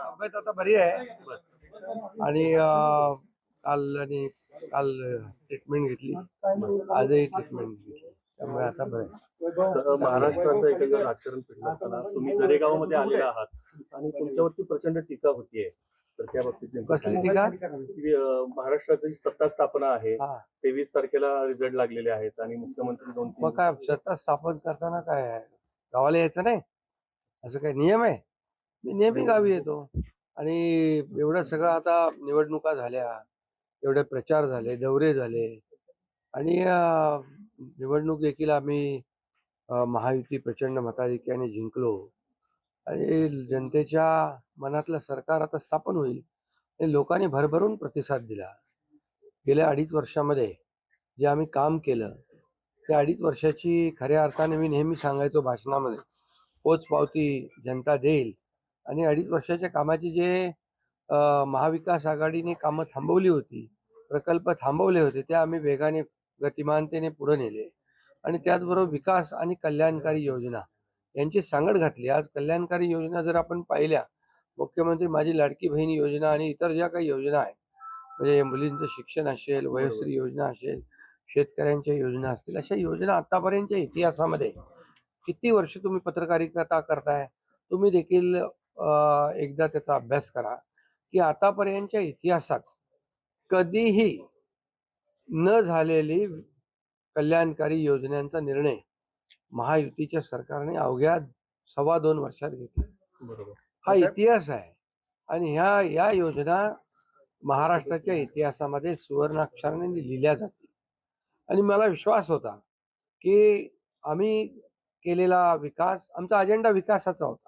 तब्येत आता बरी आहे. आणि काल आणि काल ट्रीटमेंट घेतली. आजही ट्रीटमेंट घेतली. त्यामुळे आता बरं महाराष्ट्राचं एकंदर राजकारण फिरलं असताना तुम्ही दरेगावमध्ये आलेला आहात आणि तुमच्यावरती प्रचंड टीका होतीये. तर त्या बाबतीत कसली? टीका? महाराष्ट्राची सत्ता स्थापना आहे तेवीस तारखेला रिझल्ट लागलेले आहेत आणि मुख्यमंत्री दोन मग काय सत्ता स्थापन करताना काय गावाला यायचं नाही? असं काही नियम आहे? मी नेहमी गावी येतो. आणि एवढं सगळं आता निवडणुका झाल्या एवढे प्रचार झाले दौरे झाले. आणि निवडणूक देखील आम्ही महायुती प्रचंड मताधिक्याने जिंकलो. आणि जनतेच्या मनातलं सरकार आता स्थापन होईल. आणि लोकांनी भरभरून प्रतिसाद दिला. गेल्या अडीच वर्षामध्ये जे आम्ही काम केलं त्या अडीच वर्षाची खऱ्या अर्थाने मी नेहमी सांगायचो भाषणामध्ये पोचपावती जनता देईल. आणि अडीच वर्षाच्या कामाची जे महाविकास आघाडीने कामं थांबवली होती प्रकल्प थांबवले होते ते आम्ही वेगाने गतिमानतेने पुढे नेले. आणि त्याचबरोबर विकास आणि कल्याणकारी योजना यांची सांगड घातली. आज कल्याणकारी योजना जर आपण पाहिल्या मुख्यमंत्री माझी लाडकी बहीण योजना आणि इतर ज्या काही योजना आहेत म्हणजे मुलींचं शिक्षण असेल वयोश्री योजना असेल शेतकऱ्यांच्या योजना असतील अशा योजना आतापर्यंतच्या इतिहासामध्ये किती वर्ष तुम्ही पत्रकारिता करताय? तुम्ही देखील एकदा त्याचा अभ्यास करा की आतापर्यंतच्या इतिहासात कधीही न झालेली कल्याणकारी योजनांचा निर्णय महायुतीच्या सरकारने अवघ्या सव्वा दोन वर्षात घेतला. हा इतिहास आहे आणि ह्या या योजना महाराष्ट्राच्या इतिहासामध्ये सुवर्णाक्षराने लिहिल्या जातील. आणि मला विश्वास होता की आम्ही केलेला विकास आमचा अजेंडा विकासाचा होता.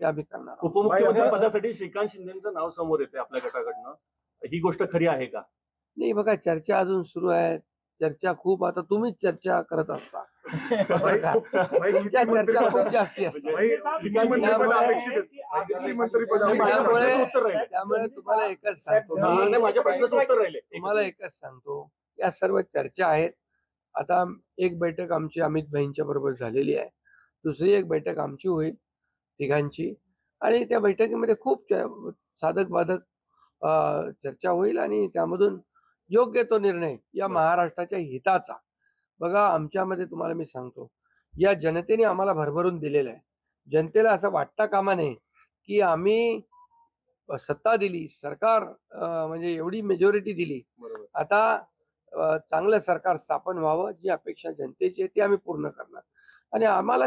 ते आम्ही करणार. उपमुख्यमंत्री पदासाठी श्रीकांत शिंदेचं नाव समोर येते आपल्या गटाकडनं ही गोष्ट खरी आहे का? नाही बघा चर्चा अजून सुरू आहे. चर्चा खूप आता तुम्हीच चर्चा करत असता? तुमच्या चर्चा खूप जास्ती असतात म्हणजे त्यामुळे- तुम्हाला एकच सांगतो. साहेब, नाही, मी माझ्या प्रश्नाचं उत्तर राहिले. तुम्हाला एकच सांगतो. या सर्व चर्चा आहेत. आता एक बैठक आमची अमित भाईंच्या बरोबर झालेली आहे. दुसरी एक बैठक आमची होईल. तिघांची आणि त्या बैठकीमध्ये खूप साधक बाधक चर्चा होईल आणि त्यामधून योग्य तो निर्णय या महाराष्ट्राच्या हिताचा. बघा आमच्यामध्ये तुम्हाला मी सांगतो या जनतेने आम्हाला भरभरून दिलेलं आहे. जनतेला असं वाटता कामा नये की आम्ही सत्ता दिली सरकार म्हणजे एवढी मेजॉरिटी दिली. आता चांगलं सरकार स्थापन व्हावं जी अपेक्षा जनतेची आहे ती आम्ही पूर्ण करणार. आणि आम्हाला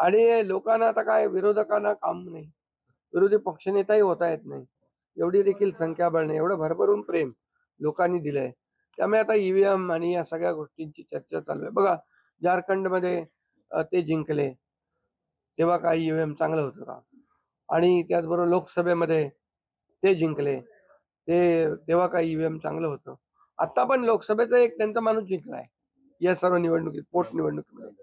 आणि लोकांना आता काय विरोधकांना काम नाही. विरोधी पक्षनेताही होता येत नाही. एवढी देखील संख्याबळ नाही एवढं भरभरून प्रेम लोकांनी दिलंय. त्यामुळे आता ईव्हीएम आणि या सगळ्या गोष्टींची चर्चा चालू आहे. बघा झारखंडमध्ये ते जिंकले. तेव्हा काय ईव्हीएम चांगलं होतं का? आणि त्याचबरोबर लोकसभेमध्ये ते जिंकले. ते तेव्हा काय ईव्हीएम चांगलं होतं. आता पण लोकसभेचा एक त्यांचा माणूस जिंकलाय. या सर्व निवडणुकीत पोटनिवडणुकीमध्ये.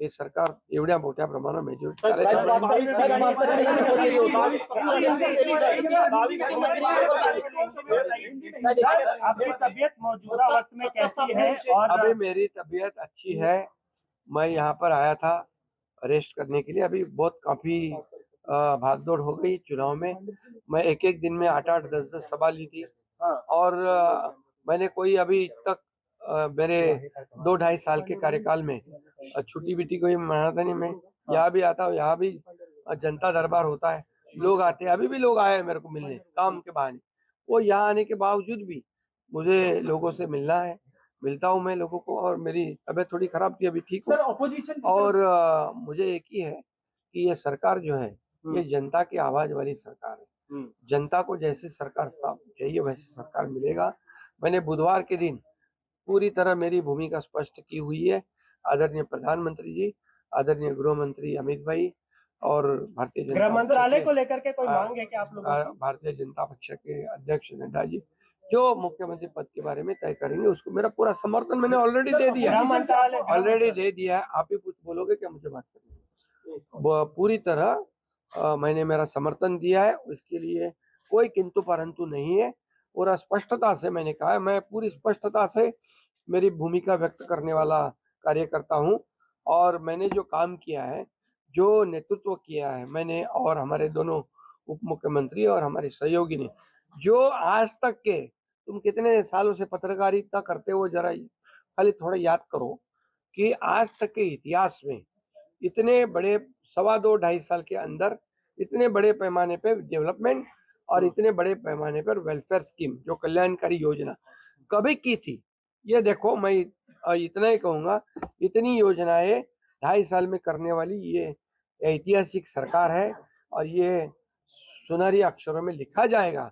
हे सरकार एवढ्या मोठ्या प्रमाणात मेजॉरिटी वक्त में कैसी है और अभी मेरी तबीयत अच्छी है। मैं यहाँ पर आया था रेस्ट करने के लिए। अभी बहुत काफ़ी भागदौड़ हो गई चुनाव में। मैं एक एक दिन में आठ आठ दस दस सभा ली थी। हाँ। और मैंने कोई अभी तक मेरे दो ढाई साल के कार्यकाल में छुट्टी बिट्टी कोई मनाता नहीं मैं यहाँ भी आता हूँ यहाँ भी जनता दरबार होता है लोग आते हैं अभी भी लोग आए हैं मेरे को मिलने काम के बहाने वो यहाँ आने के बावजूद भी मुझे लोगों से मिलना है मिलता हूँ मैं लोगों को और मेरी तबीयत थोड़ी खराब थी अभी ठीक सर ऑपोजिशन और अ, मुझे एक ही है कि ये सरकार जो है हम्म। ये जनता की आवाज़ वाली सरकार है हम्म। जनता को जैसे सरकार चाहिए वैसे सरकार मिलेगा मैंने बुधवार के दिन पूरी तरह मेरी भूमिका स्पष्ट की हुई है। आदरणीय प्रधानमंत्री जी आदरणीय गृह मंत्री अमित भाई और भारतीय जनता मंत्रालय को लेकर के कोई। मांग है कि आप लोगों आ? भारतीय जनता पक्ष के अध्यक्ष नड्डा जी जो मुख्यमंत्री पद के बारे में तय करेंगे उसको मेरा पूरा समर्थन मैंने ऑलरेडी दे दिया। है ऑलरेडी दे दिया है। आप ही कुछ बोलोगे क्या मुझे बात करनी पूरी तरह अ, मैंने मेरा समर्थन दिया है। उसके लिए कोई किंतु परंतु नहीं है। पूरा स्पष्टता से मैंने कहा मैं पूरी स्पष्टता से मेरी भूमिका व्यक्त करने वाला कार्यकर्ता हूँ और मैंने जो काम किया है, जो नेतृत्व किया है, मैंने और हमारे दोनों उप मुख्यमंत्री और हमारे सहयोगी ने, जो आज तक के, तुम कितने सालों से पत्रकारिता करते हो, जरा खाली थोड़ा याद करो कि आज तक के इतिहास में इतने बड़े, सवा दो ढाई साल के अंदर इतने बड़े पैमाने पे डेवलपमेंट और इतने बड़े पैमाने पर वेलफेयर स्कीम जो कल्याणकारी योजना कभी की थी। ये देखो मैं इतना ही कहूँगा इतनी योजनाएँ ढाई साल में करने वाली ये ऐतिहासिक सरकार है और ये सुनहरी अक्षरों में लिखा जाएगा।